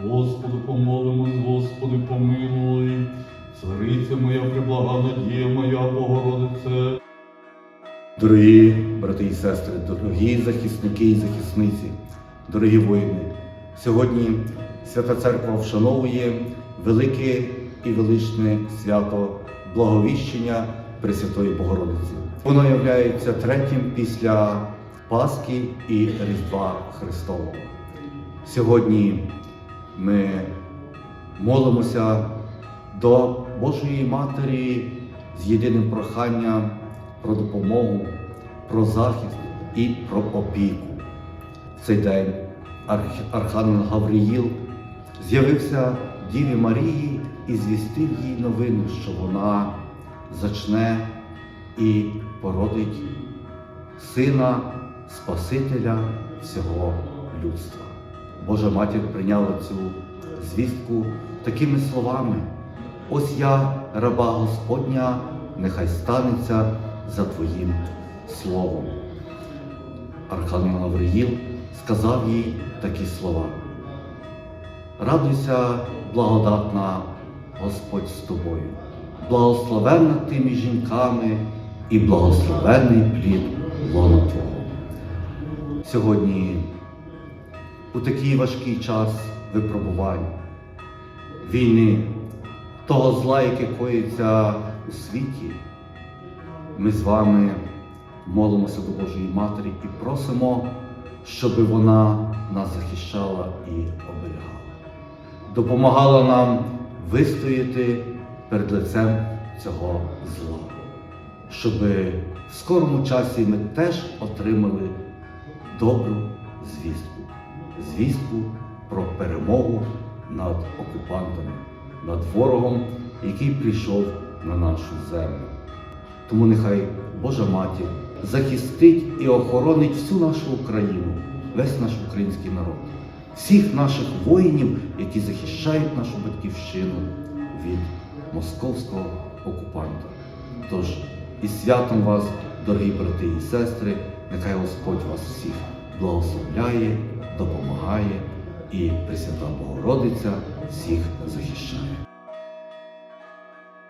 Господи, помолимось, Господи, помилуй. Цариця моя, приблагана надія моя, Богородице. Дорогі брати і сестри, дорогі захисники і захисниці, дорогі воїни, сьогодні Свята Церква вшановує велике і величне свято Благовіщення Пресвятої Богородиці. Воно є третім після Пасхи і Різдва Христового. Сьогодні ми молимося до Божої Матері з єдиним проханням про допомогу, про захист і про опіку. В цей день Арх- Архангел Гавриїл з'явився Діві Марії і звістив їй новину, що вона зачне і породить сина Спасителя всього людства. Божа матір прийняла цю звістку такими словами: Ось я, раба Господня, нехай станеться за Твоїм словом. Архангел Гавриїл сказав їй такі слова. Радуйся, благодатна Господь з тобою, благословенна ти між жінками і благословенний плід лона Твого. Сьогодні у такий важкий час випробувань, війни, того зла, яке коїться у світі, ми з вами молимося до Божої Матері і просимо, щоб вона нас захищала і оберігала, допомагала нам вистояти перед лицем цього зла, щоб в скорому часі ми теж отримали добру звістку, звістку про перемогу над окупантами, над ворогом, який прийшов на нашу землю. Тому нехай Божа Матір захистить і охоронить всю нашу Україну, весь наш український народ, всіх наших воїнів, які захищають нашу батьківщину від московського окупанта. Тож із святом вас, дорогі брати і сестри, нехай Господь вас всіх благословляє, допомагає і Пресвята Богородиця всіх захищає.